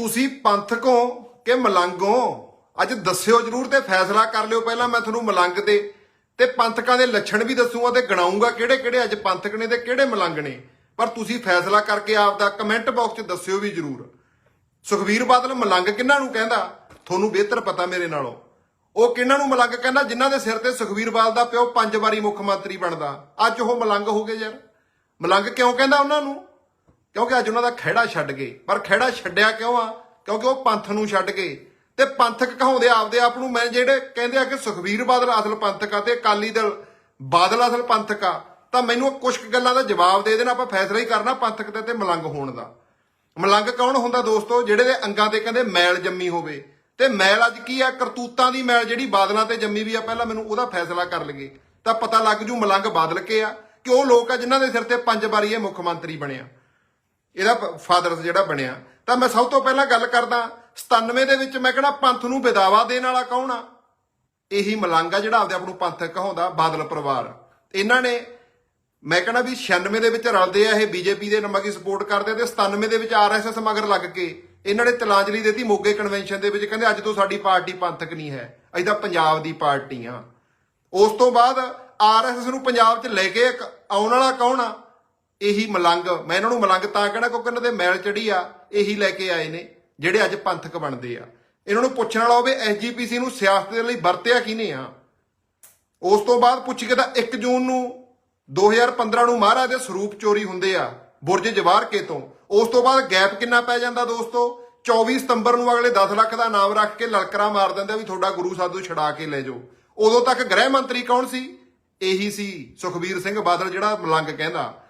ਤੁਸੀਂ ਪੰਥਕ ਪੰਥਕੋ ਕਿ ਹੋ? ਅੱਜ ਦੱਸਿਓ ਜਰੂਰ ਤੇ ਫੈਸਲਾ ਕਰ ਲਿਓ ਪਹਿਲਾਂ, ਮੈਂ ਤੁਹਾਨੂੰ ਮਲੰਗ ਦੇ ਤੇ ਪੰਥਕਾਂ ਦੇ ਲੱਛਣ ਵੀ ਦੱਸੂਗਾ ਤੇ ਗਣਾਉਂਗਾ ਕਿਹੜੇ ਕਿਹੜੇ ਅੱਜ ਪੰਥਕ ਨੇ ਤੇ ਕਿਹੜੇ ਮਲੰਗ ਨੇ। ਪਰ ਤੁਸੀਂ ਫੈਸਲਾ ਕਰਕੇ ਆਪਦਾ ਕਮੈਂਟ ਬਾਕਸ 'ਚ ਦੱਸਿਓ ਵੀ ਜਰੂਰ। ਸੁਖਵੀਰ ਬਾਦਲ ਮਲੰਗ ਕਿਹਨਾਂ ਨੂੰ ਕਹਿੰਦਾ? ਤੁਹਾਨੂੰ ਬਿਹਤਰ ਪਤਾ ਮੇਰੇ ਨਾਲੋਂ। ਉਹ ਕਿਹਨਾਂ ਨੂੰ ਮਲੰਗ ਕਹਿੰਦਾ? ਜਿਨ੍ਹਾਂ ਦੇ ਸਿਰ ਤੇ ਸੁਖਵੀਰ ਬਾਦਲ ਦਾ ਪਿਓ ਪੰਜ ਵਾਰੀ ਮੁੱਖ ਮੰਤਰੀ ਬਣਦਾ। ਅੱਜ ਉਹ ਮਲੰਗ ਹੋ ਗਏ ਯਾਰ। ਮਲੰਗ ਕਿਉਂ ਕਹਿੰਦਾ ਉਹਨਾਂ ਨੂੰ? ਕਿਉਂਕਿ ਅੱਜ ਉਹਨਾਂ ਦਾ ਖਹਿੜਾ ਛੱਡ ਗਏ। ਪਰ ਖਹਿੜਾ ਛੱਡਿਆ ਕਿਉਂ ਆ? ਕਿਉਂਕਿ ਉਹ ਪੰਥ ਨੂੰ ਛੱਡ ਗਏ। ਤੇ ਪੰਥਕ ਕਹਾਉਂਦੇ ਆਪਦੇ ਆਪ ਨੂੰ, ਮੈਂ ਜਿਹੜੇ ਕਹਿੰਦੇ ਆ ਕਿ ਸੁਖਵੀਰ ਬਾਦਲ ਅਸਲ ਪੰਥਕ ਆ ਤੇ ਅਕਾਲੀ ਦਲ ਬਾਦਲ ਅਸਲ ਪੰਥਕ ਆ, ਤਾਂ ਮੈਨੂੰ ਕੁਝ ਕੁ ਗੱਲਾਂ ਦਾ ਜਵਾਬ ਦੇ ਦੇਣਾ, ਆਪਾਂ ਫੈਸਲਾ ਹੀ ਕਰਨਾ ਪੰਥਕ ਤੇ ਤੇ ਮਲੰਗ ਹੋਣ ਦਾ। ਮਲੰਗ ਕੌਣ ਹੁੰਦਾ ਦੋਸਤੋ? ਜਿਹੜੇ ਦੇ ਅੰਗਾਂ ਤੇ ਕਹਿੰਦੇ ਮੈਲ ਜੰਮੀ ਹੋਵੇ। ਤੇ ਮੈਲ ਅੱਜ ਕੀ ਆ? ਕਰਤੂਤਾਂ ਦੀ ਮੈਲ ਜਿਹੜੀ ਬਾਦਲਾਂ ਤੇ ਜੰਮੀ ਵੀ ਆ, ਪਹਿਲਾਂ ਮੈਨੂੰ ਉਹਦਾ ਫੈਸਲਾ ਕਰ ਲਈਏ। ਤਾਂ ਪਤਾ ਲੱਗ ਜੂ ਮਲੰਗ ਬਾਦਲ ਕੇ ਆ, ਕਿ ਉਹ ਲੋਕ ਆ ਜਿਨ੍ਹਾਂ ਦੇ ਸਿਰ ਤੇ ਪੰਜ ਵਾਰੀ ਇਹ ਮੁੱਖ ਮੰਤਰੀ ਬਣਿਆ। ਇਹਦਾ ਫਾਦਰ ਜਿਹੜਾ ਬਣਿਆ, ਤਾਂ ਮੈਂ ਸਭ ਤੋਂ ਪਹਿਲਾਂ ਗੱਲ ਕਰਦਾ 97 ਦੇ ਵਿੱਚ ਮੈਂ ਕਹਿੰਦਾ ਪੰਥ ਨੂੰ ਵਿਦਾਵਾ ਦੇਣ ਵਾਲਾ ਕੌਣ ਆ? ਇਹੀ ਮਲੰਗ ਆ ਜਿਹੜਾ ਆਪਦੇ ਆਪ ਨੂੰ ਪੰਥਕ ਕਹਾਉਂਦਾ, ਬਾਦਲ ਪਰਿਵਾਰ। ਇਹਨਾਂ ਨੇ, ਮੈਂ ਕਹਿੰਦਾ ਵੀ 96 ਦੇ ਵਿੱਚ ਰਲਦੇ ਆ ਇਹ ਬੀਜੇਪੀ ਦੇ ਨੰਬਰ ਦੀ ਸਪੋਰਟ ਕਰਦੇ ਆ ਤੇ 97 ਦੇ ਵਿੱਚ ਆਰਐਸਐਸ ਮਗਰ ਲੱਗ ਕੇ ਇਹਨਾਂ ਨੇ ਤਲਾਂਜਲੀ ਦਿੱਤੀ ਮੋਗੇ ਕਨਵੈਨਸ਼ਨ ਦੇ ਵਿੱਚ, ਕਹਿੰਦੇ ਅੱਜ ਤੋਂ ਸਾਡੀ ਪਾਰਟੀ ਪੰਥਕ ਨਹੀਂ ਹੈ, ਅਸੀਂ ਤਾਂ ਪੰਜਾਬ ਦੀ ਪਾਰਟੀ ਆ ਉਸ ਤੋਂ ਬਾਅਦ ਆਰਐਸਐਸ ਨੂੰ ਪੰਜਾਬ 'ਚ ਲੈ ਕੇ ਆਉਣ ਵਾਲਾ ਕੌਣ ਆ? ਇਹੀ ਮਲੰਗ, ਮੈਂ ਇਹਨਾਂ ਨੂੰ ਮਲੰਗ ਤਾਂ ਕਹਿਣਾ ਕਿਉਂਕਿ ਇਹਨਾਂ ਦੇ ਮੈਲ ਚੜੀ ਆ, ਇਹੀ ਲੈ ਕੇ ਆਏ ਨੇ, ਜਿਹੜੇ ਅੱਜ ਪੰਥਕ ਬਣਦੇ ਆ। ਇਹਨਾਂ ਨੂੰ ਪੁੱਛਣ ਵਾਲਾ ਹੋਵੇ ਐਸਜੀਪੀਸੀ ਨੂੰ ਸਿਆਸਤ ਦੇ ਲਈ ਵਰਤਿਆ ਕਿਹਨੇ ਆ? ਉਸ ਤੋਂ ਬਾਅਦ ਪੁੱਛ ਕੇ ਤਾਂ 1 ਜੂਨ ਨੂੰ 2015 ਨੂੰ ਮਹਾਰਾਜ ਦੇ ਸਰੂਪ ਚੋਰੀ ਹੁੰਦੇ ਆ, ਬੁਰਜ ਜਵਾਰਕੇ ਤੋਂ। ਉਸ ਤੋਂ ਬਾਅਦ ਗੈਪ ਕਿੰਨਾ ਪੈ ਜਾਂਦਾ ਦੋਸਤੋ? 24 ਸਤੰਬਰ ਨੂੰ ਅਗਲੇ 10 ਲੱਖ ਦਾ ਨਾਮ ਰੱਖ ਕੇ ਲਲਕਰਾ ਮਾਰ ਦਿੰਦੇ ਵੀ ਤੁਹਾਡਾ ਗੁਰੂ ਸਾਧੂ ਛਡਾ ਕੇ ਲੈ ਜਾਓ। ਉਦੋਂ ਤੱਕ ਗ੍ਰਹਿ ਮੰਤਰੀ ਕੌਣ ਸੀ? ਇਹੀ ਸੀ ਸੁਖਬੀਰ ਸਿੰਘ ਬਾਦਲ ਜਿਹੜਾ ਮਲੰਗ ਕਹਿੰਦਾ।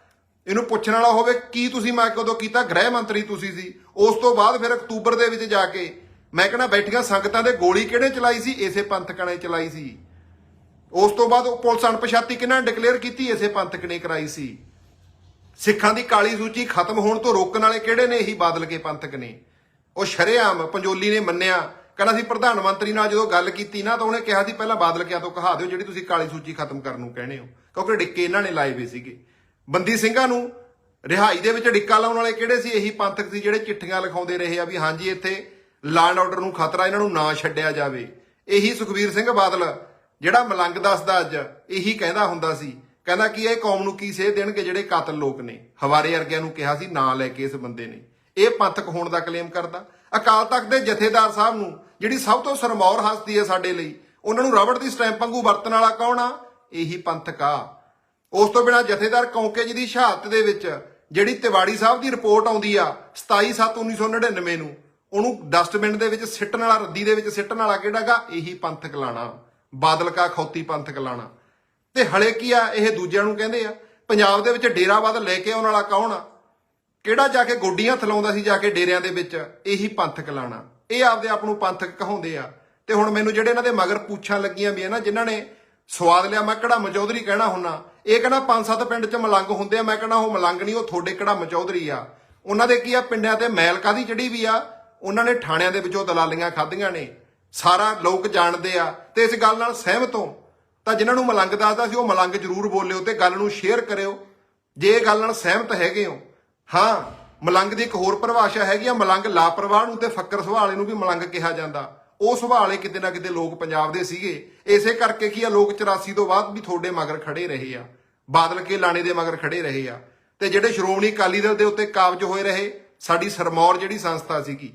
ਇਹਨੂੰ ਪੁੱਛਣ ਵਾਲਾ ਹੋਵੇ ਕੀ ਤੁਸੀਂ ਮੈਂ ਕਦੋਂ ਕੀਤਾ, ਗ੍ਰਹਿ ਮੰਤਰੀ ਤੁਸੀਂ ਸੀ। ਉਸ ਤੋਂ ਬਾਅਦ ਫਿਰ ਅਕਤੂਬਰ ਦੇ ਵਿੱਚ ਜਾ ਕੇ ਮੈਂ ਕਹਿੰਦਾ ਬੈਠੀਆਂ ਸੰਗਤਾਂ ਦੇ ਗੋਲੀ ਕਿਹੜੇ ਚਲਾਈ ਸੀ? ਇਸੇ ਪੰਥਕਾਂ ਨੇ ਚਲਾਈ ਸੀ। ਉਸ ਤੋਂ ਬਾਅਦ ਪੁਲਿਸ ਅਣਪਛਾਤੀ ਕਿਹਨਾਂ ਡਿਕਲੇਅਰ ਕੀਤੀ, ਇਸੇ ਪੰਥਕ ਨੇ ਕਰਾਈ ਸੀ। ਸਿੱਖਾਂ ਦੀ ਕਾਲੀ ਸੂਚੀ ਖਤਮ ਹੋਣ ਤੋਂ ਰੋਕਣ ਵਾਲੇ ਕਿਹੜੇ ਨੇ? ਇਹੀ ਬਾਦਲ ਕੇ ਪੰਥਕ ਨੇ ਉਹ ਸ਼ਰੇਆਮ ਪੰਜੋਲੀ ਨੇ ਮੰਨਿਆ। ਕਹਿੰਦਾ ਸੀ ਪ੍ਰਧਾਨ ਮੰਤਰੀ ਨਾਲ ਜਦੋਂ ਗੱਲ ਕੀਤੀ ਨਾ ਤਾਂ ਉਹਨੇ ਕਿਹਾ ਸੀ, ਪਹਿਲਾਂ ਬਾਦਲ ਕਿਆ ਤੋਂ ਕਹਾ ਦਿਓ ਜਿਹੜੀ ਤੁਸੀਂ ਕਾਲੀ ਸੂਚੀ ਖਤਮ ਕਰਨ ਨੂੰ ਕਹਿੰਦੇ ਹੋ। ਕਿਉਂਕਿ ਡਿੱਕੇ ਇਹਨਾਂ ਨੇ ਲਾਏ ਵੇ ਸੀਗੇ। ਬੰਦੀ ਸਿੰਘਾਂ ਨੂੰ ਰਿਹਾਈ ਦੇ ਵਿੱਚ ਡਿੱਕਾ ਲਾਉਣ ਵਾਲੇ ਕਿਹੜੇ ਸੀ? ਇਹੀ ਪੰਥਕ ਸੀ ਜਿਹੜੇ ਚਿੱਠੀਆਂ ਲਿਖਾਉਂਦੇ ਰਹੇ ਆ ਵੀ ਹਾਂਜੀ, ਇੱਥੇ ਲਾਅ ਐਂਡ ਆਰਡਰ ਨੂੰ ਖਤਰਾ ਇਹਨਾਂ ਨੂੰ ਨਾ ਛੱਡਿਆ ਜਾਵੇ। ਇਹੀ ਸੁਖਬੀਰ ਸਿੰਘ ਬਾਦਲ, ਜਿਹੜਾ ਮਲੰਗ ਦੱਸਦਾ ਅੱਜ, ਇਹੀ ਕਹਿੰਦਾ ਹੁੰਦਾ ਸੀ। ਕਹਿੰਦਾ ਕਿ ਇਹ ਕੌਮ ਨੂੰ ਕੀ ਸੇਧ ਦੇਣਗੇ ਜਿਹੜੇ ਕਾਤਲ ਲੋਕ ਨੇ? ਹਵਾਰੇ ਵਰਗਿਆਂ ਨੂੰ ਕਿਹਾ ਸੀ, ਨਾ ਲੈ ਕੇ ਇਸ ਬੰਦੇ ਨੇ। ਇਹ ਪੰਥਕ ਹੋਣ ਦਾ ਕਲੇਮ ਕਰਦਾ। ਅਕਾਲ ਤਖਤ ਦੇ ਜਥੇਦਾਰ ਸਾਹਿਬ ਨੂੰ, ਜਿਹੜੀ ਸਭ ਤੋਂ ਸਰਮੌਰ ਹਸਤੀ ਹੈ ਸਾਡੇ ਲਈ, ਉਹਨਾਂ ਨੂੰ ਰਬੜ ਦੀ ਸਟੈਂਪ ਵਾਂਗੂ ਵਰਤਣ ਵਾਲਾ ਕੌਣ ਆ? ਇਹੀ ਪੰਥਕ ਆ। ਉਸ ਤੋਂ ਬਿਨਾ ਜਥੇਦਾਰ ਕੌਂਕੇ ਜੀ ਦੀ ਸ਼ਹਾਦਤ ਦੇ ਵਿੱਚ ਜਿਹੜੀ ਤਿਵਾੜੀ ਸਾਹਿਬ ਦੀ ਰਿਪੋਰਟ ਆਉਂਦੀ ਆ 27/7/1999 ਨੂੰ, ਉਹਨੂੰ ਡਸਟਬਿਨ ਦੇ ਵਿੱਚ ਸਿੱਟਣ ਵਾਲਾ, ਰੱਦੀ ਦੇ ਵਿੱਚ ਸਿੱਟਣ ਵਾਲਾ ਕਿਹੜਾਗਾ ਇਹੀ ਪੰਥਕ ਲਾਣਾ। ਬਾਦਲ ਕਾ ਖੌਤੀ ਪੰਥਕ ਲਾਣਾ। ਤੇ ਹਲੇ ਕੀ ਆ, ਇਹ ਦੂਜਿਆਂ ਨੂੰ ਕਹਿੰਦੇ ਆ, ਪੰਜਾਬ ਦੇ ਵਿੱਚ ਡੇਰਾਵਾਦ ਲੈ ਕੇ ਆਉਣ ਵਾਲਾ ਕੌਣ ਆ? ਕਿਹੜਾ ਜਾ ਕੇ ਗੋਡੀਆਂ ਥਲਾਉਂਦਾ ਸੀ ਜਾ ਕੇ ਡੇਰਿਆਂ ਦੇ ਵਿੱਚ? ਇਹੀ ਪੰਥਕ ਲਾਣਾ। ਇਹ ਆਪਦੇ ਆਪ ਨੂੰ ਪੰਥਕ ਕਹਾਉਂਦੇ ਆ। ਤੇ ਹੁਣ ਮੈਨੂੰ ਜਿਹੜੇ ਇਹਨਾਂ ਦੇ ਮਗਰ ਪੁੱਛਾਂ ਲੱਗੀਆਂ ਵੀ ਆ ਨਾ, ਜਿਨ੍ਹਾਂ ਨੇ ਸਵਾਦ ਲਿਆ, ਮੈਂ ਕਿਹੜਾ ਮਚੌਧਰੀ ਕਹਿਣਾ ਹੁੰਨਾ ਇਹ ਕਹਿੰਦਾ ਪੰਜ ਸੱਤ ਪਿੰਡ 'ਚ ਮਲੰਗ ਹੁੰਦੇ ਆ। ਮੈਂ ਕਹਿੰਦਾ ਉਹ ਮਲੰਗ ਨਹੀਂ, ਉਹ ਤੁਹਾਡੇ ਕਿਹੜਾ ਮਚੌਧਰੀ ਆ। ਉਹਨਾਂ ਦੇ ਕੀ ਆ? ਪਿੰਡਾਂ ਤੇ ਮੈਲ ਕਾਦੀ ਚੜੀ ਵੀ ਆ? ਉਹਨਾਂ ਨੇ ਥਾਣਿਆਂ ਦੇ ਵਿੱਚੋਂ ਦਲਾਲੀਆਂ ਖਾਧੀਆਂ ਨੇ। ਸਾਰਾ ਲੋਕ ਜਾਣਦੇ ਆ ਤੇ ਇਸ ਗੱਲ ਨਾਲ ਸਹਿਮਤ ਹੋ। ਤਾਂ ਜਿਨ੍ਹਾਂ ਨੂੰ ਮਲੰਗ ਦੱਸਦਾ ਸੀ, ਉਹ ਮਲੰਗ ਜ਼ਰੂਰ ਬੋਲਿਓ ਤੇ ਗੱਲ ਨੂੰ ਸ਼ੇਅਰ ਕਰਿਓ। ਜੇ ਇਹ ਗੱਲ ਨਾਲ ਸਹਿਮਤ ਹੈਗੇ ਹੋ, ਹਾਂ, ਮਲੰਗ ਦੀ ਇੱਕ ਹੋਰ ਪਰਿਭਾਸ਼ਾ ਹੈਗੀ ਆ, ਮਲੰਗ ਲਾਪਰਵਾਹ ਨੂੰ ਤੇ ਫੱਕਰ ਸੁਭਾਲੇ ਨੂੰ ਵੀ ਮਲੰਗ ਕਿਹਾ ਜਾਂਦਾ। ਉਹ ਸੁਭਾਅ ਕਿਤੇ ਨਾ ਕਿਤੇ ਲੋਕ ਪੰਜਾਬ ਦੇ ਸੀਗੇ। ਇਸੇ ਕਰਕੇ ਕੀ ਆ, ਲੋਕ 84 ਤੋਂ ਬਾਅਦ ਵੀ ਤੁਹਾਡੇ ਮਗਰ ਖੜੇ ਰਹੇ ਆ। ਬਾਦਲ ਕੇ ਲਾਣੇ ਦੇ ਮਗਰ ਖੜੇ ਰਹੇ ਆ। ਤੇ ਜਿਹੜੇ ਸ਼੍ਰੋਮਣੀ ਅਕਾਲੀ ਦਲ ਦੇ ਉੱਤੇ ਕਾਬਜ ਹੋਏ ਰਹੇ, ਸਾਡੀ ਸਰਮੌਰ ਜਿਹੜੀ ਸੰਸਥਾ ਸੀਗੀ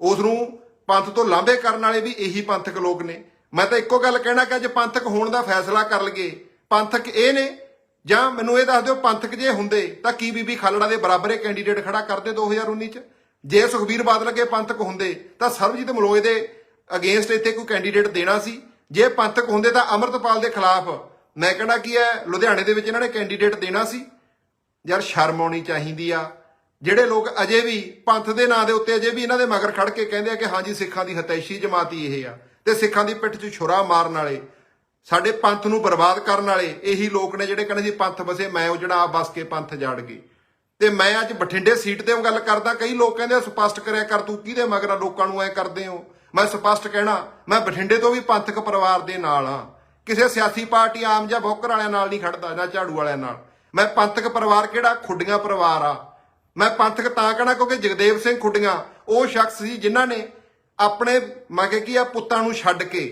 ਉਸ ਨੂੰ ਪੰਥ ਤੋਂ ਲਾਂਭੇ ਕਰਨ ਵਾਲੇ ਵੀ ਇਹੀ ਪੰਥਕ ਲੋਕ ਨੇ। ਮੈਂ ਤਾਂ ਇੱਕੋ ਗੱਲ ਕਹਿਣਾ ਕਿ ਅੱਜ ਪੰਥਕ ਹੋਣ ਦਾ ਫੈਸਲਾ ਕਰ ਲਈਏ। ਪੰਥਕ ਇਹ ਨੇ, ਜਾਂ ਮੈਨੂੰ ਇਹ ਦੱਸ ਦਿਓ, ਪੰਥਕ ਜੇ ਹੁੰਦੇ, ਤਾਂ ਕੀ ਬੀਬੀ ਖਾਲੜਾ ਦੇ ਬਰਾਬਰ ਕੈਂਡੀਡੇਟ ਖੜਾ ਕਰਦੇ 2019 ਚ? ਜੇ ਸੁਖਬੀਰ ਬਾਦਲ ਕੇ ਪੰਥਕ ਹੁੰਦੇ, ਤਾਂ ਸਰਬਜੀਤ ਮਲੋਏ ਦੇ ਅਗੇਂਸਟ ਇੱਥੇ ਕੋਈ ਕੈਂਡੀਡੇਟ ਦੇਣਾ ਸੀ? ਜੇ ਪੰਥਕ ਹੁੰਦੇ ਤਾਂ ਅਮਰਤਪਾਲ ਦੇ ਖਿਲਾਫ। ਮੈਂ ਕਹਿੰਦਾ ਕੀ ਹੈ, ਲੁਧਿਆਣੇ ਦੇ ਵਿੱਚ ਇਹਨਾਂ ਨੇ ਕੈਂਡੀਡੇਟ ਦੇਣਾ ਸੀ। ਯਾਰ ਸ਼ਰਮ ਆਉਣੀ ਚਾਹੀਦੀ ਆ। ਜਿਹੜੇ ਲੋਕ ਅਜੇ ਵੀ ਪੰਥ ਦੇ ਨਾਂ ਦੇ ਉੱਤੇ ਅਜੇ ਵੀ ਇਹਨਾਂ ਦੇ ਮਗਰ ਖੜ ਕੇ ਕਹਿੰਦੇ ਆ ਕਿ ਹਾਂਜੀ ਸਿੱਖਾਂ ਦੀ ਹਤੈਸ਼ੀ ਜਮਾਤੀ ਇਹ ਆ ਤੇ ਸਿੱਖਾਂ ਦੀ ਪਿੱਠ 'ਚ ਛੁਰਾ ਮਾਰਨ ਵਾਲੇ, ਸਾਡੇ ਪੰਥ ਨੂੰ ਬਰਬਾਦ ਕਰਨ ਵਾਲੇ ਇਹੀ ਲੋਕ ਨੇ ਜਿਹੜੇ ਕਹਿੰਦੇ ਸੀ ਪੰਥ ਵਸੇ, ਮੈਂ ਉਹ ਜਿਹੜਾ ਬਸ ਕੇ ਪੰਥ ਜਾੜ ਗਏ। ਤੇ ਮੈਂ ਅੱਜ ਬਠਿੰਡੇ ਸੀਟ ਤੇ ਉਹ ਗੱਲ ਕਰਦਾ, ਕਈ ਲੋਕ ਕਹਿੰਦੇ ਆ ਸਪਸ਼ਟ ਕਰਿਆ ਕਰ, ਤੂੰ ਕਿਹਦੇ ਮਗਰ ਲੋਕਾਂ ਨੂੰ ਐ ਕਰਦੇ ਹੋ। ਮੈਂ ਸਪਸ਼ਟ ਕਹਿਣਾ, ਮੈਂ ਬਠਿੰਡੇ ਤੋਂ ਵੀ ਪੰਥਕ ਪਰਿਵਾਰ ਦੇ ਨਾਲ ਹਾਂ। ਕਿਸੇ ਸਿਆਸੀ ਪਾਰਟੀ ਆਮ ਜਾਂ ਬੋਕਰ ਵਾਲਿਆਂ ਨਾਲ ਨਹੀਂ ਖੜਦਾ ਜਾਂ ਝਾੜੂ ਵਾਲਿਆਂ ਨਾਲ। ਮੈਂ ਪੰਥਕ ਪਰਿਵਾਰ ਕਿਹੜਾ? ਖੁੱਡੀਆਂ ਪਰਿਵਾਰ ਆ। ਮੈਂ ਪੰਥਕ ਤਾਂ ਕਹਿਣਾ ਕਿਉਂਕਿ ਜਗਦੇਵ ਸਿੰਘ ਖੁੱਡੀਆਂ, ਉਹ ਸ਼ਖਸ ਸੀ ਜਿਨ੍ਹਾਂ ਨੇ ਆਪਣੇ, ਮੈਂ ਕਿਹਾ ਕੀ ਆ, ਪੁੱਤਾਂ ਨੂੰ ਛੱਡ ਕੇ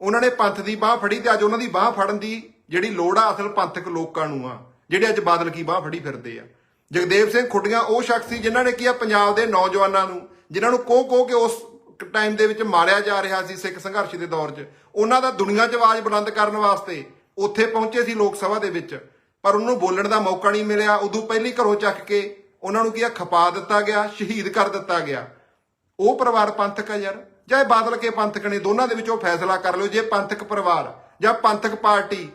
ਉਹਨਾਂ ਨੇ ਪੰਥ ਦੀ ਬਾਹ ਫੜੀ ਤੇ ਅੱਜ ਉਹਨਾਂ ਦੀ ਬਾਹ ਫੜਨ ਦੀ ਜਿਹੜੀ ਲੋੜ ਆ ਅਸਲ ਪੰਥਕ ਲੋਕਾਂ ਨੂੰ ਆ, ਜਿਹੜੇ ਅੱਜ ਬਾਦਲ ਕੀ ਬਾਹ ਫੜੀ ਫਿਰਦੇ ਆ। ਜਗਦੇਵ ਸਿੰਘ ਖੁੱਡੀਆਂ, ਉਹ ਸ਼ਖਸ ਸੀ ਜਿਨ੍ਹਾਂ ਨੇ ਕੀ ਆ, ਪੰਜਾਬ ਦੇ ਨੌਜਵਾਨਾਂ ਨੂੰ, ਜਿਨ੍ਹਾਂ ਨੂੰ ਕੋਹ ਕੋਹ ਕੇ ਉਸ ਟਾਈਮ ਦੇ ਵਿੱਚ ਮਾਰਿਆ ਜਾ ਰਿਹਾ ਸੀ ਸਿੱਖ ਸੰਘਰਸ਼ ਦੇ ਦੌਰ 'ਚ। ਉਹਨਾਂ ਦਾ ਦੁਨੀਆ 'ਚ ਆਵਾਜ਼ ਬੁਲੰਦ ਕਰਨ ਵਾਸਤੇ ਉੱਥੇ ਪਹੁੰਚੇ ਸੀ ਲੋਕ ਸਭਾ ਦੇ ਵਿੱਚ। ਪਰ ਉਹਨੂੰ ਬੋਲਣ ਦਾ ਮੌਕਾ ਨਹੀਂ ਮਿਲਿਆ। ਉਦੋਂ ਪਹਿਲੀ ਘਰੋਂ ਚੱਕ ਕੇ ਉਹਨਾਂ ਨੂੰ ਕੀ ਆ? ਖਪਾ ਦਿੱਤਾ ਗਿਆ, ਸ਼ਹੀਦ ਕਰ ਦਿੱਤਾ ਗਿਆ। ਉਹ ਪਰਿਵਾਰ ਪੰਥਕ ਹੈ ਯਾਰ। ਜਾਂ ਇਹ ਬਾਦਲ ਕੇ ਪੰਥਕ ਨੇ, ਦੋਨਾਂ ਦੇ ਵਿੱਚੋਂ ਫੈਸਲਾ ਕਰ ਲਿਓ। ਜੇ ਪੰਥਕ ਪਰਿਵਾਰ ਜਾਂ ਪੰਥਕ ਪਾਰਟੀ,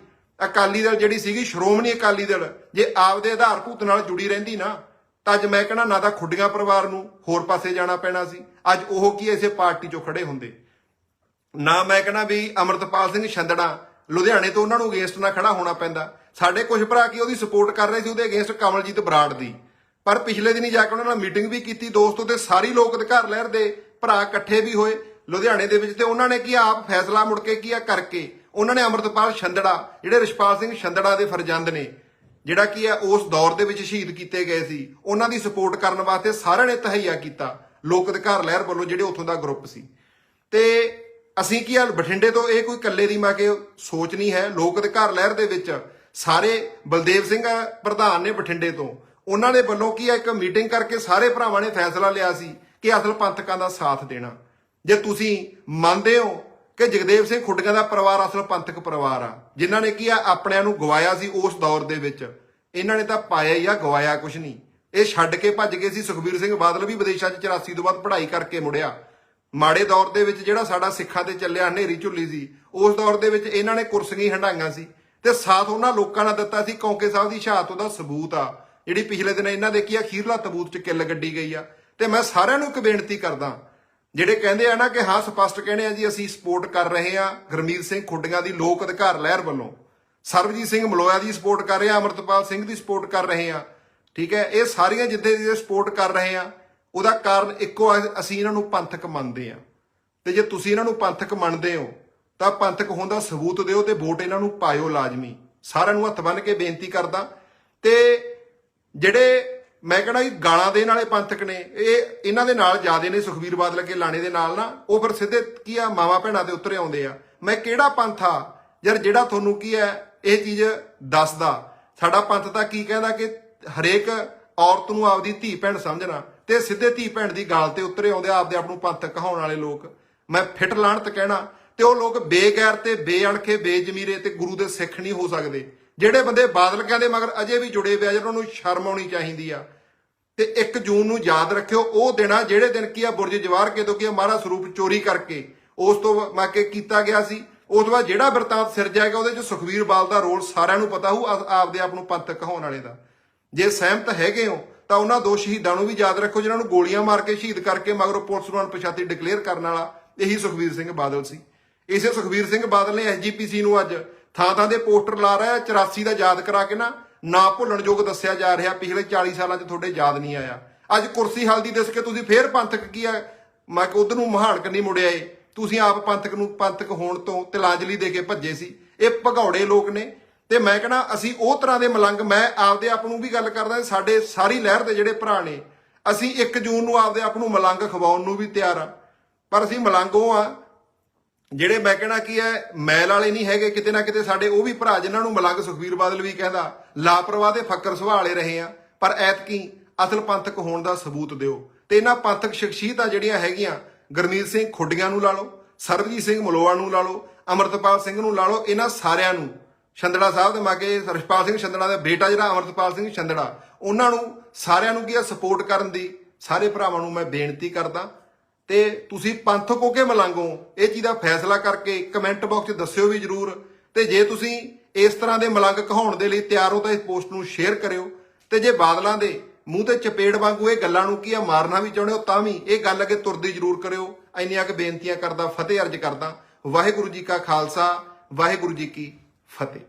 ਅਕਾਲੀ ਦਲ ਜਿਹੜੀ ਸੀਗੀ, ਸ਼੍ਰੋਮਣੀ ਅਕਾਲੀ ਦਲ, ਜੇ ਆਪਦੇ ਆਧਾਰ ਭੂਤ ਨਾਲ ਜੁੜੀ ਰਹਿੰਦੀ ਨਾ ਤਾਂ ਅੱਜ ਮੈਂ ਕਹਿੰਦਾ ਨਾ ਤਾਂ ਖੁੱਡੀਆਂ ਪਰਿਵਾਰ ਨੂੰ ਹੋਰ ਪਾਸੇ ਜਾਣਾ ਪੈਣਾ ਸੀ। ਅੱਜ ਉਹ ਕੀ ਇਸੇ ਪਾਰਟੀ 'ਚੋਂ ਖੜੇ ਹੁੰਦੇ। ਨਾ ਮੈਂ ਕਹਿੰਦਾ ਵੀ ਅਮਰਤਪਾਲ ਸਿੰਘ ਛੰਦੜਾ, ਲੁਧਿਆਣੇ ਤੋਂ ਉਹਨਾਂ ਨੂੰ ਅਗੇਂਸਟ ਨਾ ਖੜਾ ਹੋਣਾ ਪੈਂਦਾ। ਸਾਡੇ ਕੁਝ ਭਰਾ ਕੀ ਉਹਦੀ ਸਪੋਰਟ ਕਰ ਰਹੇ ਸੀ, ਉਹਦੇ ਅਗੇਂਸਟ ਕਮਲਜੀਤ ਬਰਾੜ ਦੀ। ਪਰ ਪਿਛਲੇ ਦਿਨੀ ਜਾ ਕੇ ਉਹਨਾਂ ਨਾਲ ਮੀਟਿੰਗ ਵੀ ਕੀਤੀ, ਦੋਸਤੋ ਤੇ ਸਾਰੀ ਲੋਕ ਅਧਿਕਾਰ ਲਹਿਰ ਦੇ ਭਰਾ ਇਕੱਠੇ ਵੀ ਹੋਏ। ਲੁਧਿਆਣੇ ਦੇ ਵਿੱਚ ਤੇ ਉਹਨਾਂ ਨੇ ਕੀ ਆਪ ਫੈਸਲਾ ਮੁੜ ਕੇ ਕੀ ਆ ਕਰਕੇ, ਉਹਨਾਂ ਨੇ ਅਮਰਤਪਾਲ ਛੰਦੜਾ, ਜਿਹੜੇ ਰਿਸ਼ਪਾਲ ਸਿੰਘ ਛੰਦੜਾ ਦੇ ਫਰਜ਼ੰਦ ਨੇ ਜਿਹੜਾ ਕੀ ਹੈ ਉਸ ਦੌਰ ਦੇ ਵਿੱਚ ਸ਼ਹੀਦ ਕੀਤੇ ਗਏ ਸੀ। ਉਹਨਾਂ ਦੀ ਸਪੋਰਟ ਕਰਨ ਵਾਸਤੇ ਸਾਰਿਆਂ ਨੇ ਤਹਈਆ ਕੀਤਾ। ਲੋਕ ਅਧਿਕਾਰ ਲਹਿਰ ਵੱਲੋਂ ਜਿਹੜੇ ਉੱਥੋਂ ਦਾ ਗਰੁੱਪ ਸੀ। ਤੇ ਅਸੀਂ ਕੀ ਹਾਲ ਬਠਿੰਡੇ ਤੋਂ ਇਹ ਕੋਈ ਇਕੱਲੇ ਦੀ ਮੈਂ ਕੇ ਸੋਚ ਨਹੀਂ ਹੈ। ਲੋਕ ਅਧਿਕਾਰ ਲਹਿਰ ਦੇ ਵਿੱਚ ਸਾਰੇ ਬਲਦੇਵ ਸਿੰਘ ਪ੍ਰਧਾਨ ਨੇ ਬਠਿੰਡੇ ਤੋਂ। ਉਹਨਾਂ ਦੇ ਵੱਲੋਂ ਕੀ ਹੈ ਇੱਕ ਮੀਟਿੰਗ ਕਰਕੇ ਸਾਰੇ ਭਰਾਵਾਂ ਨੇ ਫੈਸਲਾ ਲਿਆ ਸੀ ਕਿ ਅਸਲ ਪੰਥਕਾਂ ਦਾ ਸਾਥ ਦੇਣਾ। ਜੇ ਤੁਸੀਂ ਮੰਨਦੇ ਹੋ ਕਿ ਜਗਦੇਵ ਸਿੰਘ ਖੁੱਡੀਆਂ ਦਾ ਪਰਿਵਾਰ ਅਸਲ ਪੰਥਕ ਪਰਿਵਾਰ ਆ। ਜਿਨ੍ਹਾਂ ਨੇ ਕੀ ਆ, ਆਪਣਿਆਂ ਨੂੰ ਗਵਾਇਆ ਸੀ ਉਸ ਦੌਰ ਦੇ ਵਿੱਚ। ਇਹਨਾਂ ਨੇ ਤਾਂ ਪਾਇਆ ਹੀ ਆ, ਗਵਾਇਆ ਕੁਛ ਨਹੀਂ। ਇਹ ਛੱਡ ਕੇ ਭੱਜ ਗਏ ਸੀ। ਸੁਖਬੀਰ ਸਿੰਘ ਬਾਦਲ ਵੀ ਵਿਦੇਸ਼ਾਂ 'ਚ 84 ਤੋਂ ਬਾਅਦ ਪੜ੍ਹਾਈ ਕਰਕੇ ਮੁੜਿਆ। ਮਾੜੇ ਦੌਰ ਦੇ ਵਿੱਚ ਜਿਹੜਾ ਸਾਡਾ ਸਿੱਖਾਂ ਤੇ ਚੱਲਿਆ, ਹਨੇਰੀ ਝੁੱਲੀ ਸੀ, ਉਸ ਦੌਰ ਦੇ ਵਿੱਚ ਇਹਨਾਂ ਨੇ ਕੁਰਸੀਆਂ ਹੰਡਾਈਆਂ ਸੀ। ਤੇ ਸਾਥ ਉਹਨਾਂ ਲੋਕਾਂ ਨਾਲ ਦਿੱਤਾ ਸੀ, ਕੌਂਕੇ ਸਾਹਿਬ ਦੀ ਸ਼ਹਾਦਤ ਉਹਦਾ ਸਬੂਤ ਆ। ਜਿਹੜੀ ਪਿਛਲੇ ਦਿਨ ਇਹਨਾਂ ਦੇ ਕੀ ਆ, ਖੀਰਲਾ ਤਬੂਤ 'ਚ ਕਿੱਲ ਗੱਡੀ ਗਈ ਆ। ਤੇ ਮੈਂ ਸਾਰਿਆਂ ਨੂੰ ਇੱਕ ਬੇਨਤੀ ਕਰਦਾ ਜਿਹੜੇ ਕਹਿੰਦੇ ਆ ਨਾ ਕਿ ਹਾਂ, ਸਪਸ਼ਟ ਕਹਿੰਦੇ ਆ ਜੀ, ਅਸੀਂ ਸਪੋਰਟ ਕਰ ਰਹੇ ਆ ਗਰਮੀਤ ਸਿੰਘ ਖੁੱਡੀਆਂ ਦੀ ਲੋਕ ਅਧਿਕਾਰ ਲਹਿਰ ਵੱਲੋਂ। ਸਰਬਜੀਤ ਸਿੰਘ ਮਲੋਇਆ ਦੀ ਸਪੋਰਟ ਕਰ ਰਹੇ ਆ, ਅਮਰਤਪਾਲ ਸਿੰਘ ਦੀ ਸਪੋਰਟ ਕਰ ਰਹੇ ਆ। ਠੀਕ ਹੈ, ਇਹ ਸਾਰੀਆਂ ਜਿੱਥੇ ਜਿਹੜੇ ਸਪੋਰਟ ਕਰ ਰਹੇ ਆ, ਉਹਦਾ ਕਾਰਨ ਇੱਕੋ ਆ, ਅਸੀਂ ਇਹਨਾਂ ਨੂੰ ਪੰਥਕ ਮੰਨਦੇ ਆ। ਤੇ ਜੇ ਤੁਸੀਂ ਇਹਨਾਂ ਨੂੰ ਪੰਥਕ ਮੰਨਦੇ ਹੋ, ਤਾਂ ਪੰਥਕ ਹੋਣ ਦਾ ਸਬੂਤ ਦਿਓ ਤੇ ਵੋਟ ਇਹਨਾਂ ਨੂੰ ਪਾਇਓ ਲਾਜ਼ਮੀ। ਸਾਰਿਆਂ ਨੂੰ ਹੱਥ ਬੰਨ ਕੇ ਬੇਨਤੀ ਕਰਦਾ। ਤੇ ਜਿਹੜੇ ਮੈਂ ਕਹਿੰਦਾ ਕਿ ਗਾਲਾਂ ਦੇਣ ਵਾਲੇ ਪੰਥਕ ਨੇ? ਇਹ ਇਹਨਾਂ ਦੇ ਨਾਲ ਜਿਆਦੇ ਨੇ ਸੁਖਵੀਰ ਬਾਦਲ ਕੇ ਲਾਣੇ ਦੇ ਨਾਲ ਨਾ, ਉਹ ਫਿਰ ਸਿੱਧੇ ਕੀ ਆ, ਮਾਵਾ ਭੈਣਾਂ ਦੇ ਉੱਤਰੇ ਆਉਂਦੇ ਆ। ਮੈਂ ਕਿਹੜਾ ਪੰਥ ਆ? ਯਾਰ ਜਿਹੜਾ ਤੁਹਾਨੂੰ ਕੀ ਹੈ, ਇਹ ਚੀਜ਼ ਦੱਸਦਾ। ਸਾਡਾ ਪੰਥ ਤਾਂ ਕੀ ਕਹਿੰਦਾ ਕਿ ਹਰੇਕ ਔਰਤ ਨੂੰ ਆਪਦੀ ਧੀ ਭੈਣ ਸਮਝਣਾ ਤੇ ਸਿੱਧੇ ਧੀ ਭੈਣ ਦੀ ਗਾਲ ਤੇ ਉੱਤਰੇ ਆਉਂਦੇ ਆ, ਆਪਦੇ ਆਪ ਨੂੰ ਪੰਥ ਕਹਾਉਣ ਵਾਲੇ ਲੋਕ। ਮੈਂ ਫਿੱਟ ਲਾਣਤ ਕਹਿਣਾ ਤੇ ਉਹ ਲੋਕ ਬੇਗੈਰ ਤੇ ਬੇਅਣਖੇ, ਬੇਜਮੀਰੇ ਤੇ ਗੁਰੂ ਦੇ ਸਿੱਖ ਨਹੀਂ ਹੋ ਸਕਦੇ। ਜਿਹੜੇ ਬੰਦੇ ਬਾਦਲ ਕਹਿੰਦੇ ਮਗਰ ਅਜੇ ਵੀ ਜੁੜੇ ਹੋਏ ਆ ਜਿਹਨਾਂ ਨੂੰ ਸ਼ਰਮ ਆਉਣੀ ਚਾਹੀਦੀ ਆ। ਤੇ 1 ਜੂਨ ਨੂੰ ਯਾਦ ਰੱਖਿਓ, ਉਹ ਦਿਨ ਆ ਜਿਹੜੇ ਦਿਨ ਕੀ ਆ, ਬੁਰਜ ਜਵਾਰ ਕੇ ਤੋਂ ਕੀ ਆ, ਮਹਾਰਾਜ ਸਰੂਪ ਚੋਰੀ ਕਰਕੇ, ਉਸ ਤੋਂ ਮੈਂ ਕੀਤਾ ਗਿਆ ਸੀ। ਉਸ ਤੋਂ ਬਾਅਦ ਜਿਹੜਾ ਵਰਤਾਂਤ ਸਿਰਜਿਆ ਗਿਆ ਉਹਦੇ ਚ ਸੁਖਵੀਰ ਬਾਲ ਦਾ ਰੋਲ ਸਾਰਿਆਂ ਨੂੰ ਪਤਾ ਹੋਊ ਆਪਦੇ ਆਪ ਨੂੰ ਪੰਥਕ ਕਹਾਉਣ ਵਾਲੇ ਦਾ। ਜੇ ਸਹਿਮਤ ਹੈਗੇ ਹੋ, ਤਾਂ ਉਹਨਾਂ ਦੋ ਸ਼ਹੀਦਾਂ ਨੂੰ ਵੀ ਯਾਦ ਰੱਖੋ, ਜਿਨ੍ਹਾਂ ਨੂੰ ਗੋਲੀਆਂ ਮਾਰ ਕੇ ਸ਼ਹੀਦ ਕਰਕੇ ਮਗਰੋਂ ਪੁਲਿਸ ਨੂੰ ਅਣਪਛਾਤੀ ਡਿਕਲੇਅਰ ਕਰਨ ਵਾਲਾ ਇਹੀ ਸੁਖਵੀਰ ਸਿੰਘ ਬਾਦਲ ਸੀ। ਇਸੇ ਸੁਖਵੀਰ ਸਿੰਘ ਬਾਦਲ ਨੇ ਐਸਜੀਪੀਸੀ ਨੂੰ ਅੱਜ ਥਾਂ ਥਾਂ ਦੇ ਪੋਸਟਰ ਲਾ ਰਿਹਾ 84 ਦਾ ਯਾਦ ਕਰਾ ਕੇ ਨਾ ਨਾ ਭੁੱਲਣ ਯੋਗ ਦੱਸਿਆ ਜਾ ਰਿਹਾ, ਪਿਛਲੇ 40 ਸਾਲਾਂ 'ਚ ਤੁਹਾਡੇ ਯਾਦ ਨਹੀਂ ਆਇਆ। ਅੱਜ ਕੁਰਸੀ ਹਲਦੀ ਦਿਸ ਕੇ ਤੁਸੀਂ ਫੇਰ ਪੰਥਕ ਕੀ ਆ? ਮੈਂ ਕਿ ਉਧਰ ਨੂੰ ਮਹਾਨ ਕੰਨੀ ਮੁੜਿਆ ਏ ਤੁਸੀਂ ਆਪ ਪੰਥਕ ਨੂੰ, ਪੰਥਕ ਹੋਣ ਤੋਂ ਤਿਲਾਂਜਲੀ ਦੇ ਕੇ ਭੱਜੇ ਸੀ। ਇਹ ਭਗੌੜੇ ਲੋਕ ਨੇ। ਤੇ ਮੈਂ ਕਹਿੰਦਾ, ਅਸੀਂ ਉਹ ਤਰ੍ਹਾਂ ਦੇ ਮਲੰਗ, ਮੈਂ ਆਪਦੇ ਆਪ ਨੂੰ ਵੀ ਗੱਲ ਕਰਦਾ, ਸਾਡੇ ਸਾਰੀ ਲਹਿਰ ਦੇ ਜਿਹੜੇ ਭਰਾ ਨੇ, ਅਸੀਂ 1 ਜੂਨ ਨੂੰ ਆਪਦੇ ਆਪ ਨੂੰ ਮਲੰਗ ਖਵਾਉਣ ਨੂੰ ਵੀ ਤਿਆਰ ਆ। ਪਰ ਅਸੀਂ ਮਲੰਗੋਂ ਆ ਜਿਹੜੇ ਮੈਂ ਕਹਿਣਾ ਕੀ ਹੈ, ਮੈਲ ਵਾਲੇ ਨਹੀਂ ਹੈਗੇ ਕਿਤੇ ਨਾ ਕਿਤੇ ਸਾਡੇ, ਉਹ ਵੀ ਭਰਾ ਜਿਨ੍ਹਾਂ ਨੂੰ ਮਲੰਗ ਸੁਖਬੀਰ ਬਾਦਲ ਵੀ ਕਹਿੰਦਾ, ਲਾਪਰਵਾਹ ਦੇ ਫੱਕਰ ਸੁਭਾਲੇ ਰਹੇ ਆ, ਪਰ ਐਤਕੀ ਅਸਲ ਪੰਥਕ ਹੋਣ ਦਾ ਸਬੂਤ ਦਿਓ। ਤੇ ਇਹਨਾਂ ਪੰਥਕ ਸ਼ਖਸੀਅਤਾਂ ਜਿਹੜੀਆਂ ਹੈਗੀਆਂ ਗਰਮੀਤ ਸਿੰਘ ਖੁੱਡੀਆਂ ਨੂੰ ਲਾ ਲਓ, ਸਰਬਜੀਤ ਸਿੰਘ ਮਲੋਆ ਨੂੰ ਲਾ ਲਓ, ਅਮਰਤਪਾਲ ਸਿੰਘ ਨੂੰ ਲਾ ਲਓ, ਇਹਨਾਂ ਸਾਰਿਆਂ ਨੂੰ, ਛੰਦੜਾ ਸਾਹਿਬ ਦੇ ਮਾਗੇ ਰਸ਼ਪਾਲ ਸਿੰਘ ਛੰਦੜਾ ਦਾ ਬੇਟਾ ਜਿਹੜਾ ਅਮਰਤਪਾਲ ਸਿੰਘ ਛੰਦੜਾ, ਉਹਨਾਂ ਨੂੰ ਸਾਰਿਆਂ ਨੂੰ ਕੀ ਸਪੋਰਟ ਕਰਨ ਦੀ, ਸਾਰੇ ਭਰਾਵਾਂ ਨੂੰ ਮੈਂ ਬੇਨਤੀ ਕਰਦਾ ਤੇ ਤੁਸੀਂ ਪੰਥਕ ਹੋ ਕੇ ਮਲੰਗੋ ਇਹ ਚੀਜ਼ ਦਾ ਫੈਸਲਾ ਕਰਕੇ ਕਮੈਂਟ ਬਾਕਸ 'ਚ ਦੱਸਿਓ ਵੀ ਜਰੂਰ। ਤੇ ਜੇ ਤੁਸੀਂ ਇਸ ਤਰ੍ਹਾਂ ਦੇ ਮਲੰਗ ਕਹਾਉਣ ਦੇ ਲਈ ਤਿਆਰ ਹੋ ਤਾਂ ਇਸ ਪੋਸਟ ਨੂੰ ਸ਼ੇਅਰ ਕਰਿਓ। ਤੇ ਜੇ ਬਾਦਲਾਂ ਦੇ ਮੂੰਹ ਤੇ ਚਪੇੜ ਵਾਂਗੂ ਇਹ ਗੱਲਾਂ ਨੂੰ ਕੀ ਆ ਮਾਰਨਾ ਵੀ ਚਾਹੁੰਦੇ ਹੋ ਤਾਂ ਵੀ ਇਹ ਗੱਲ ਅੱਗੇ ਤੁਰਦੀ ਜਰੂਰ ਕਰਿਓ। ਇੰਨੀਆਂ ਕੁ ਬੇਨਤੀਆਂ ਕਰਦਾ, ਫਤਿਹ ਅਰਜ ਕਰਦਾ। ਵਾਹਿਗੁਰੂ ਜੀ ਕਾ ਖਾਲਸਾ, ਵਾਹਿਗੁਰੂ ਜੀ ਕੀ ਫਤਿਹ।